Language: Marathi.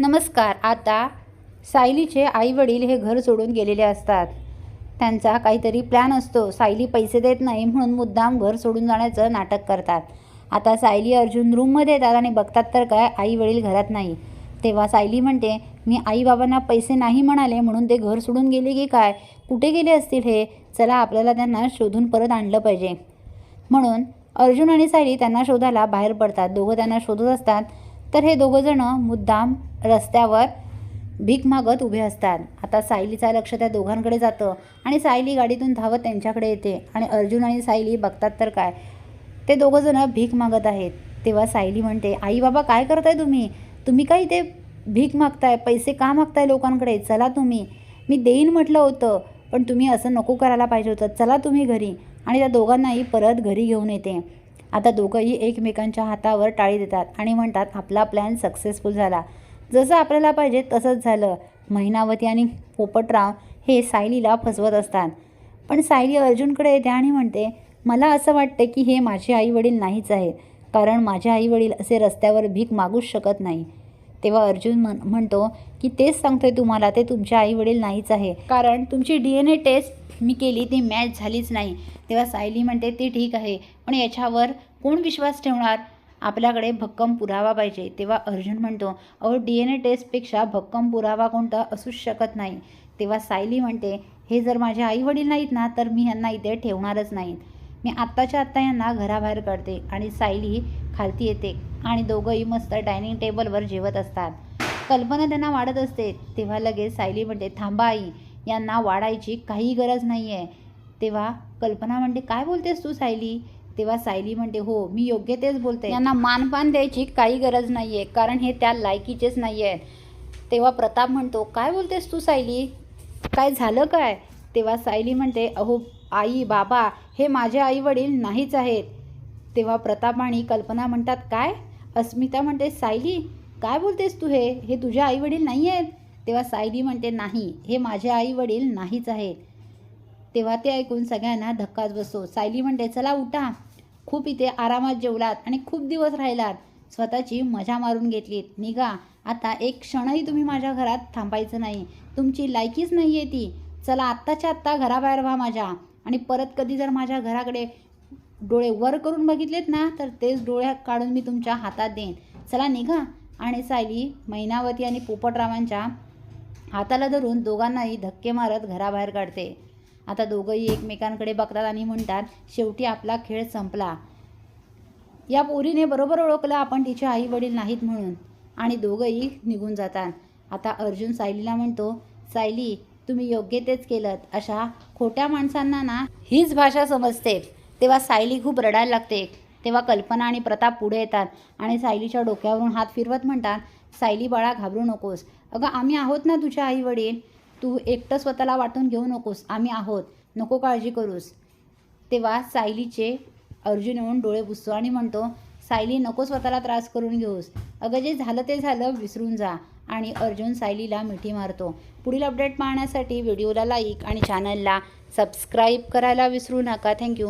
नमस्कार आता सायलीचे आई वडील हे घर सोडून गेलेले असतात. त्यांचा काहीतरी प्लॅन असतो. सायली पैसे देत नाही म्हणून मुद्दाम घर सोडून जाण्याचं नाटक करतात. आता सायली अर्जुन रूममध्ये येतात आणि बघतात तर काय आई वडील घरात नाही. तेव्हा सायली म्हणते मी आई बाबांना पैसे नाही म्हणाले म्हणून ते घर सोडून गेले की काय? कुठे गेले असतील हे? चला आपल्याला त्यांना शोधून परत आणलं पाहिजे. म्हणून अर्जुन आणि सायली त्यांना शोधायला बाहेर पडतात. दोघं त्यांना शोधत असतात. तर हे दोघंजणं मुद्दाम रस्त्यावर भीक मागत उभे असतात. आता सायलीचं लक्ष त्या दोघांकडे जातं आणि सायली गाडीतून धावत त्यांच्याकडे येते. आणि अर्जुन आणि सायली बघतात तर काय? ते दोघंजणं भीक मागत आहेत. तेव्हा सायली म्हणते आई बाबा काय करताय तुम्ही? तुम्ही काय इथे भीक मागताय? पैसे का मागताय लोकांकडे? चला तुम्ही. मी देईन म्हटलं होतं. पण तुम्ही असं नको करायला पाहिजे होतं. चला तुम्ही घरी. आणि त्या दोघांनाही परत घरी घेऊन येते. आता दोघंही एकमेकांच्या हातावर टाळी देतात आणि म्हणतात आपला प्लॅन सक्सेसफुल झाला. जसं आपल्याला पाहिजे तसंच झालं महिनावती आणि पोपटराव हे सायलीला फसवत असतात. पण सायली अर्जुनकडे येते आणि म्हणते मला असं वाटतं की हे माझे आईवडील नाहीच आहेत. कारण माझे आईवडील असे रस्त्यावर भीक मागूच शकत नाही. तेव्हा अर्जुन म्हण म्हणतो की तेच सांगतोय तुम्हाला ते तुमचे आईवडील नाहीच आहे. कारण तुमची डी एन ए टेस्ट मी केली ती मॅच झालीच नाही. तेव्हा सायली म्हणते ती ठीक आहे पण याच्यावर कोण विश्वास ठेवणार? आपल्याकडे भक्कम पुरावा पाहिजे. तेव्हा अर्जुन म्हणतो अहो डी एन ए टेस्टपेक्षा भक्कम पुरावा कोणता असूच शकत नाही. तेव्हा सायली म्हणते हे जर माझे आई वडील नाहीत ना तर मी यांना इथे ठेवणारच नाहीत. मी आत्ताच्या आत्ता यांना घराबाहेर काढते. आणि सायली खालती येते. आणि दोघंही मस्त डायनिंग टेबलवर जेवत असतात. कल्पना त्यांना वाढत असते तेव्हा लगेच सायली म्हणते थांबा आई यांना वाढायची काही गरज नाही आहे तेव्हा कल्पना म्हणते काय बोलतेस तू सायली? तेव्हा सायली म्हणते हो मी योग्य तेच बोलते. यांना मानपान द्यायची काही गरज नाही आहे कारण हे त्या लायकीचेच नाही आहेत तेव्हा प्रताप म्हणतो काय बोलतेस तू सायली? काय झालं काय? तेव्हा सायली म्हणते अहो आई बाबा हे माझे आई वडील नाहीच आहेत. तेव्हा प्रताप आणि कल्पना म्हणतात काय? अस्मिता म्हणते सायली काय बोलतेस तू हे? हे तुझे आईवडील नाही आहेत. तेव्हा सायली म्हणते नाही हे माझे आईवडील नाहीच आहेत. तेव्हा ते ऐकून सगळ्यांना धक्काच बसतो. सायली म्हणते चला उठा. खूप इथे आरामात जेवलात आणि खूप दिवस राहिलात. स्वतःची मजा मारून घेतलीत. निघा. आता एक क्षणही तुम्ही माझ्या घरात थांबायचं नाही. तुमची लायकीच नाही आहे ती. चला आत्ताच्या आत्ता घराबाहेर व्हा माझ्या. आणि परत कधी जर माझ्या घराकडे डोळे वर करून बघितलेत ना तर तेच डोळ्या काढून मी तुमच्या हातात देईन. चला निघा. आणि सायली मैनावती आणि पोपटरावांच्या हाताला धरून दोघांनाही धक्के मारत घराबाहेर काढते. आता दोघंही एकमेकांकडे बघतात आणि म्हणतात शेवटी आपला खेळ संपला. या पोरीने बरोबर ओळखलं आपण तिचे आई वडील नाहीत म्हणून. आणि दोघंही निघून जातात. आता अर्जुन सायलीला म्हणतो सायली तुम्ही योग्य तेच केलं अशा खोट्या माणसांना ना हीच भाषा समजते. तेव्हा सायली खूप रडायला लागते. तेव्हा कल्पना आणि प्रताप पुढे येतात आणि सायलीच्या डोक्यावरून हात फिरवत म्हणतात सायली बाळा घाबरू नकोस. अगं आम्ही आहोत ना तुझ्या आई वडील तू एकटं स्वतःला वाटून घेऊ नकोस. आम्ही आहोत. नको काळजी करूस. तेव्हा सायलीचे अर्जुन येऊन डोळे पुसतो आणि म्हणतो सायली नको स्वतःला त्रास करून घेऊस. अगं जे झालं ते झालं. विसरून जा. आणि अर्जुन सायलीला मिठी मारतो. पुढील अपडेट पाहण्यासाठी व्हिडिओला लाईक आणि चॅनलला सबस्क्राईब करायला विसरू नका. थँक्यू.